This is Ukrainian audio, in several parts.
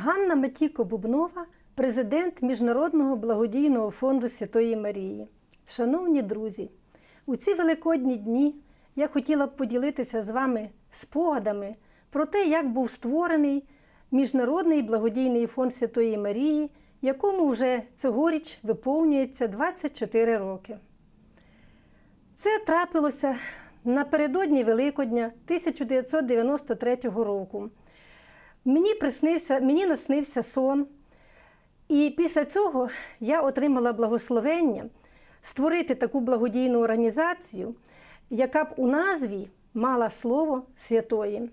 Ганна Матіко Бубнова, президент Міжнародного благодійного фонду Святої Марії. Шановні друзі, у ці великодні дні я хотіла б поділитися з вами спогадами про те, як був створений Міжнародний благодійний фонд Святої Марії, якому вже цьогоріч виповнюється 24 роки. Це трапилося напередодні Великодня 1993 року. Мені приснився, мені наснився сон, і після цього я отримала благословення створити таку благодійну організацію, яка б у назві мала слово святої.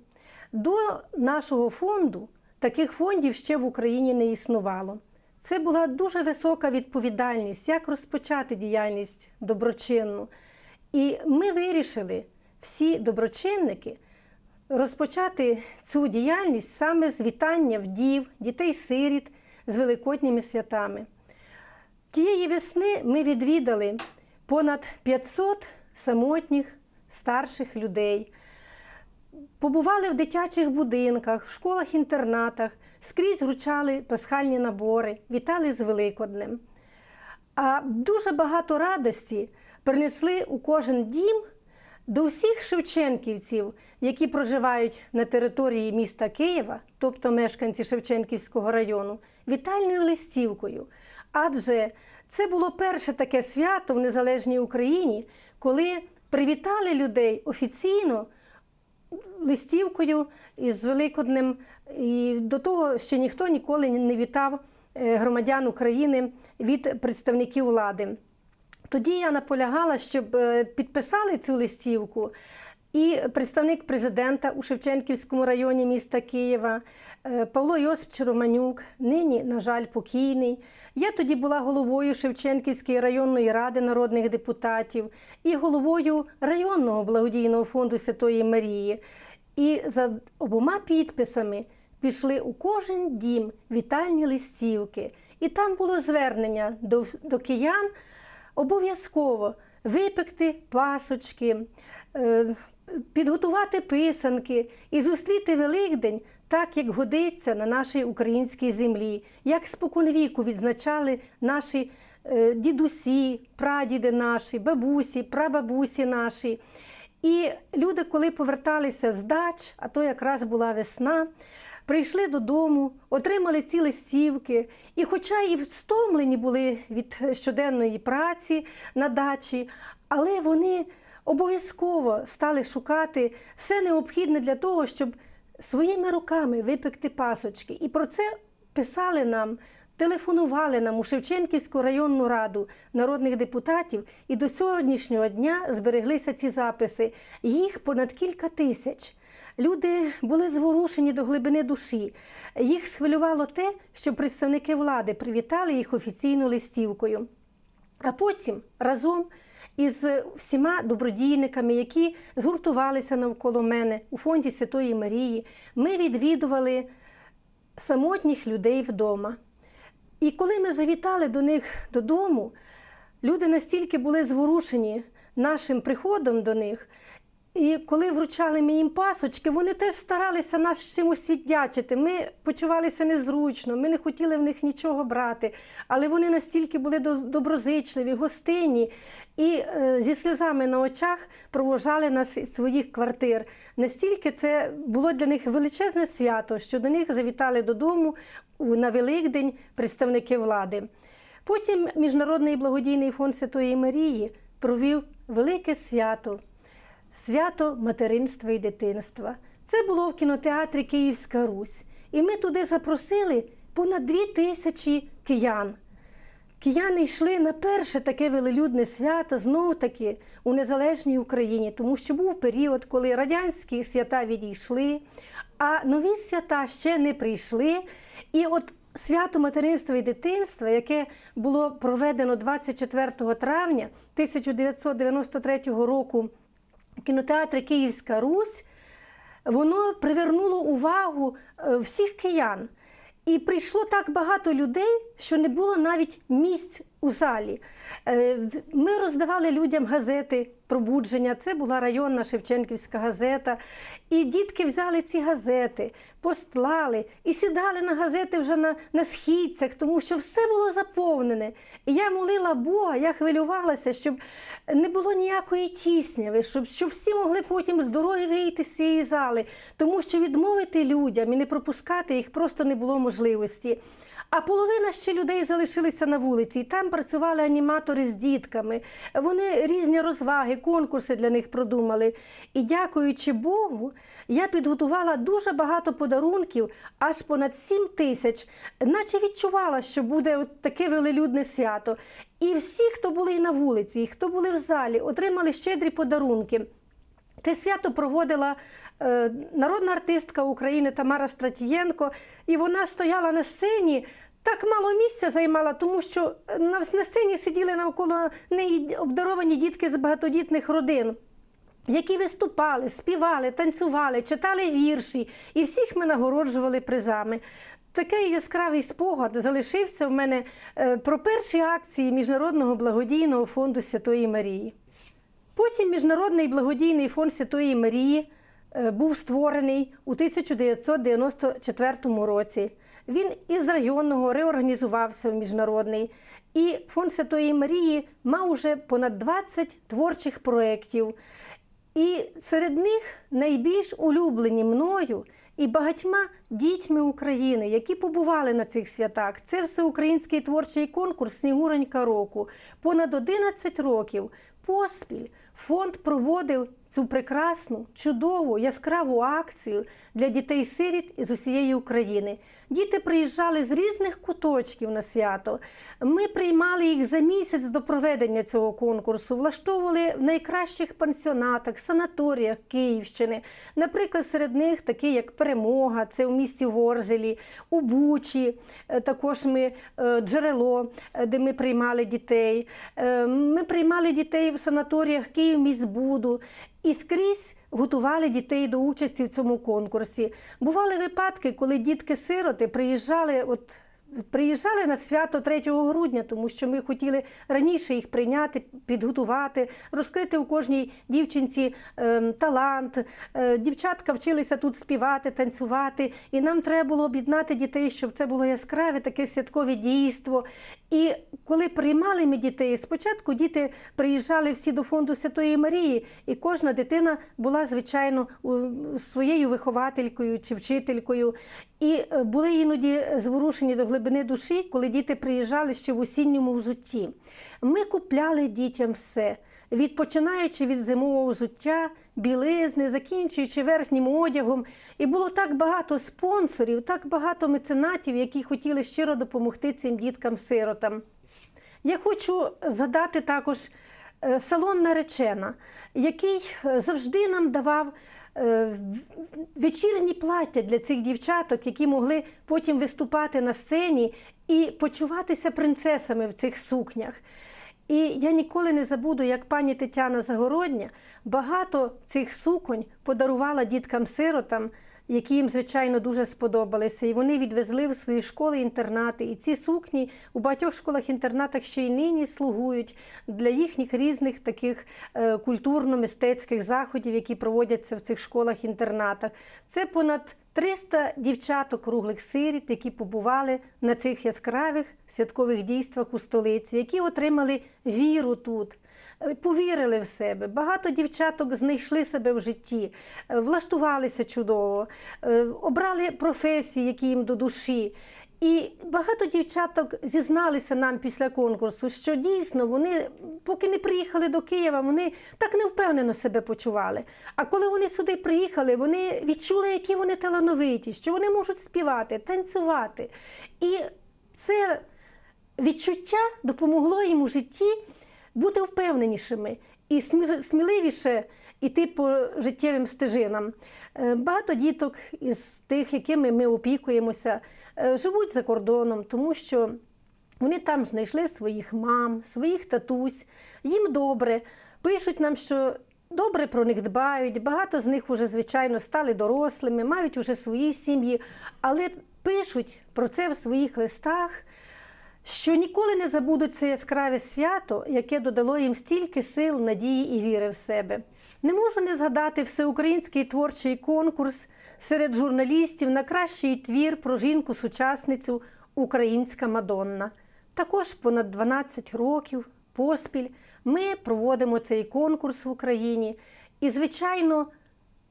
До нашого фонду таких фондів ще в Україні не існувало. Це була дуже висока відповідальність, як розпочати діяльність доброчинну. І ми вирішили, всі доброчинники, розпочати цю діяльність саме з вітання вдів, дітей-сиріт з великодніми святами. Тієї весни ми відвідали понад 500 самотніх старших людей. Побували в дитячих будинках, в школах-інтернатах, скрізь вручали пасхальні набори, вітали з Великоднем. А дуже багато радості принесли у кожен дім до всіх шевченківців, які проживають на території міста Києва, тобто мешканці Шевченківського району, вітальною листівкою. Адже це було перше таке свято в незалежній Україні, коли привітали людей офіційно листівкою із Великоднем. І до того ще ніхто ніколи не вітав е, громадян України від представників влади. Тоді я наполягала, щоб е, підписали цю листівку. І представник президента у Шевченківському районі міста Києва е, Павло Йосипович Романюк, нині, на жаль, покійний. Я тоді була головою Шевченківської районної ради народних депутатів і головою районного благодійного фонду Святої Марії. І за обома підписами пішли у кожен дім вітальні листівки. І там було звернення до, до киян обов'язково випекти пасочки, е, підготувати писанки і зустріти Великдень так, як годиться на нашій українській землі, як споконвіку відзначали наші е, дідусі, прадіди наші, бабусі, прабабусі наші. І люди, коли поверталися з дач, а то якраз була весна, прийшли додому, отримали ці листівки, і, хоча і встомлені були від щоденної праці на дачі, але вони обов'язково стали шукати все необхідне для того, щоб своїми руками випекти пасочки. І про це писали нам. Телефонували нам у Шевченківську районну раду народних депутатів, і до сьогоднішнього дня збереглися ці записи. Їх понад кілька тисяч. Люди були зворушені до глибини душі. Їх схвилювало те, що представники влади привітали їх офіційною листівкою. А потім разом із всіма добродійниками, які згуртувалися навколо мене у фонді Святої Марії, ми відвідували самотніх людей вдома. І коли ми завітали до них додому, люди настільки були зворушені нашим приходом до них. І коли вручали мені пасочки, вони теж старалися нас чимось віддячити. Ми почувалися незручно, ми не хотіли в них нічого брати, але вони настільки були доброзичливі, гостинні і е, зі сльозами на очах провожали нас із своїх квартир. Настільки це було для них величезне свято, що до них завітали додому на Великдень представники влади. Потім Міжнародний благодійний фонд Святої Марії провів велике свято свято материнства і дитинства. Це було в кінотеатрі Київська Русь. І ми туди запросили понад дві тисячі киян. Кияни йшли на перше таке велелюдне свято знов таки у незалежній Україні, тому що був період, коли радянські свята відійшли, а нові свята ще не прийшли. І от свято материнства і дитинства, яке було проведено 24 травня 1993 року кінотеатрі Київська Русь, воно привернуло увагу е, всіх киян. І прийшло так багато людей, що не було навіть місць у залі. Е, ми роздавали людям газети пробудження. Це була районна Шевченківська газета. І дітки взяли ці газети, постлали і сідали на газети вже на, на східцях, тому що все було заповнене. І я молила Бога, я хвилювалася, щоб не було ніякої тісняви, щоб, щоб всі могли потім здорові вийти з цієї зали, тому що відмовити людям і не пропускати їх просто не було можливості. А половина ще людей залишилися на вулиці, і там працювали аніматори з дітками. Вони різні розваги, конкурси для них продумали. І дякуючи Богу, я підготувала дуже багато подарунків, аж понад 7 тисяч, наче відчувала, що буде от таке велелюдне свято. І всі, хто були і на вулиці, і хто були в залі, отримали щедрі подарунки. Те свято проводила е, народна артистка України Тамара Стратієнко, і вона стояла на сцені. Так мало місця займала, тому що на, на сцені сиділи навколо неї обдаровані дітки з багатодітних родин, які виступали, співали, танцювали, читали вірші, і всіх ми нагороджували призами. Такий яскравий спогад залишився в мене е, про перші акції Міжнародного благодійного фонду Святої Марії. Потім Міжнародний благодійний фонд Святої Марії е, був створений у 1994 році. Він із районного реорганізувався в міжнародний. І фонд Святої Марії мав уже понад 20 творчих проєктів. І серед них найбільш улюблені мною і багатьма дітьми України, які побували на цих святах. Це всеукраїнський творчий конкурс Снігуронька року. Понад 11 років поспіль фонд проводив цю прекрасну, чудову, яскраву акцію для дітей-сиріт із усієї України. Діти приїжджали з різних куточків на свято. Ми приймали їх за місяць до проведення цього конкурсу, влаштовували в найкращих пансіонатах, санаторіях Київщини. Наприклад, серед них такі, як Перемога, це у місті Ворзелі, у Бучі, е, також ми е, джерело, е, де ми приймали дітей. Ми приймали дітей в санаторіях Київ-Міськбуду. І скрізь готували дітей до участі в цьому конкурсі. Бували випадки, коли дітки-сироти приїжджали, от приїжджали на свято 3 грудня, тому що ми хотіли раніше їх прийняти, підготувати, розкрити у кожній дівчинці е, талант. Е, дівчатка вчилися тут співати, танцювати, і нам треба було об'єднати дітей, щоб це було яскраве, таке святкове дійство. І коли приймали ми дітей, спочатку діти приїжджали всі до фонду Святої Марії, і кожна дитина була, звичайно, своєю вихователькою чи вчителькою. І е, були іноді зворушені до глибини душі, коли діти приїжджали ще в осінньому взутті. Ми купляли дітям все. Від починаючи від зимового взуття, білизни, закінчуючи верхнім одягом. І було так багато спонсорів, так багато меценатів, які хотіли щиро допомогти цим діткам-сиротам. Я хочу задати також е, салон наречена, який е, завжди нам давав е, вечірні плаття для цих дівчаток, які могли потім виступати на сцені і почуватися принцесами в цих сукнях. І я ніколи не забуду, як пані Тетяна Загородня багато цих суконь подарувала діткам-сиротам, які їм, звичайно, дуже сподобалися. І вони відвезли в свої школи-інтернати. І ці сукні у багатьох школах-інтернатах ще й нині слугують для їхніх різних таких е, культурно-мистецьких заходів, які проводяться в цих школах-інтернатах. Це понад 300 дівчаток круглих сиріт, які побували на цих яскравих святкових дійствах у столиці, які отримали віру тут. е, Повірили в себе. Багато дівчаток знайшли себе в житті, е, влаштувалися чудово, е, обрали професії, які їм до душі. І багато дівчаток зізналися нам після конкурсу, що дійсно вони, поки не приїхали до Києва, вони так невпевнено себе почували. А коли вони сюди приїхали, вони відчули, які вони талановиті, що вони можуть співати, танцювати. І це відчуття допомогло їм у житті бути впевненішими і сміливіше йти по життєвим стежинам. Е, Багато діток із тих, якими ми опікуємося, е, живуть за кордоном, тому що вони там знайшли своїх мам, своїх татусь, їм добре. Пишуть нам, що добре про них дбають. Багато з них вже, звичайно, стали дорослими, мають уже свої сім'ї, але пишуть про це в своїх листах що ніколи не забудуть це яскраве свято, яке додало їм стільки сил, надії і віри в себе. Не можу не згадати всеукраїнський творчий конкурс серед журналістів на кращий твір про жінку-сучасницю Українська Мадонна. Також понад 12 років поспіль ми проводимо цей конкурс в Україні. І, звичайно,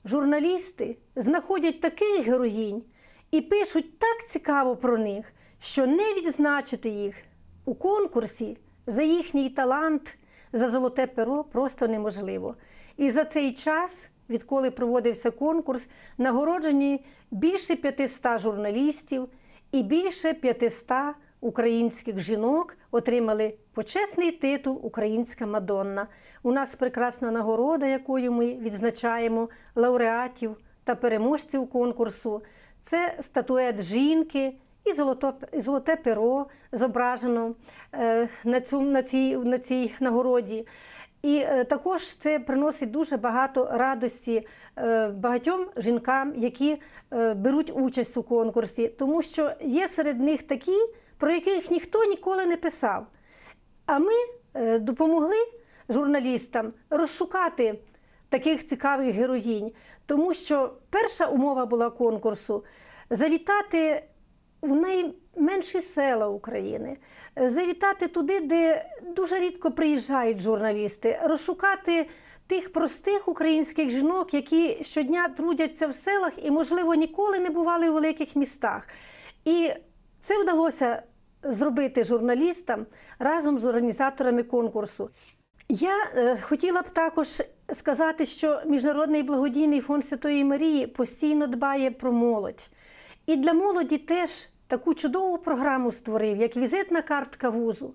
журналісти знаходять таких героїнь і пишуть так цікаво про них, що не відзначити їх у конкурсі за їхній талант, за золоте перо просто неможливо. І за цей час, відколи проводився конкурс, нагороджені більше 500 журналістів і більше 500 українських жінок отримали почесний титул Українська Мадонна. У нас прекрасна нагорода, якою ми відзначаємо лауреатів та переможців конкурсу. Це статует жінки і золото, золоте перо зображено е, на, цю, на, цій, на цій нагороді. І е, також це приносить дуже багато радості е, багатьом жінкам, які беруть участь у конкурсі, тому що є серед них такі, про яких ніхто ніколи не писав. А ми допомогли журналістам розшукати таких цікавих героїнь, тому що перша умова була конкурсу завітати в найменші села України, е, завітати туди, де дуже рідко приїжджають журналісти, розшукати тих простих українських жінок, які щодня трудяться в селах і, можливо, ніколи не бували у великих містах. І це вдалося зробити журналістам разом з організаторами конкурсу. Я е, хотіла б також сказати, що Міжнародний благодійний фонд Святої Марії постійно дбає про молодь. І для молоді теж таку чудову програму створив, як візитна картка вузу.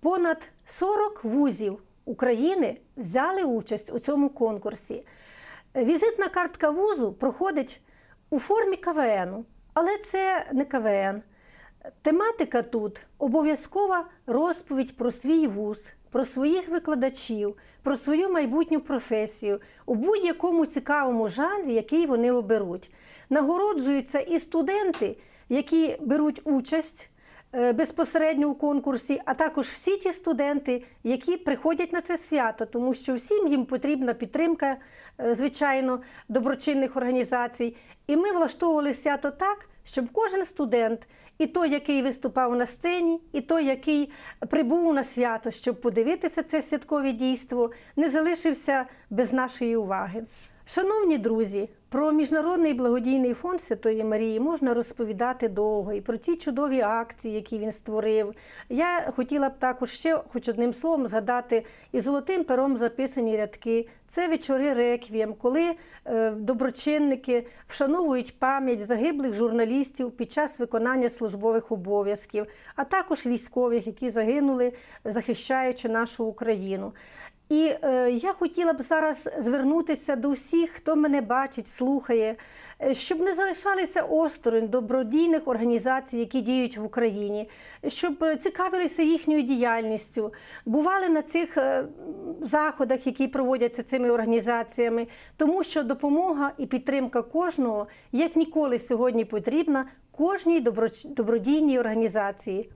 Понад 40 вузів України взяли участь у цьому конкурсі. Візитна картка вузу проходить у формі КВН, але це не КВН. Тематика тут обов'язкова розповідь про свій вуз, про своїх викладачів, про свою майбутню професію у будь-якому цікавому жанрі, який вони оберуть. Нагороджуються і студенти, які беруть участь е, безпосередньо у конкурсі, а також всі ті студенти, які приходять на це свято, тому що всім їм потрібна підтримка, е, звичайно, доброчинних організацій. І ми влаштовували свято так, щоб кожен студент, і той, який виступав на сцені, і той, який прибув на свято, щоб подивитися це святкове дійство, не залишився без нашої уваги. Шановні друзі, про Міжнародний благодійний фонд Святої Марії можна розповідати довго і про ті чудові акції, які він створив. Я хотіла б також ще, хоч одним словом, згадати і золотим пером записані рядки. Це вечори реквієм, коли е, доброчинники вшановують пам'ять загиблих журналістів під час виконання службових обов'язків, а також військових, які загинули, захищаючи нашу Україну. І е, я хотіла б зараз звернутися до всіх, хто мене бачить, слухає, е, щоб не залишалися осторонь добродійних організацій, які діють в Україні, щоб цікавилися їхньою діяльністю, бували на цих е, заходах, які проводяться цими організаціями, тому що допомога і підтримка кожного як ніколи сьогодні потрібна кожній добро- добродійній організації.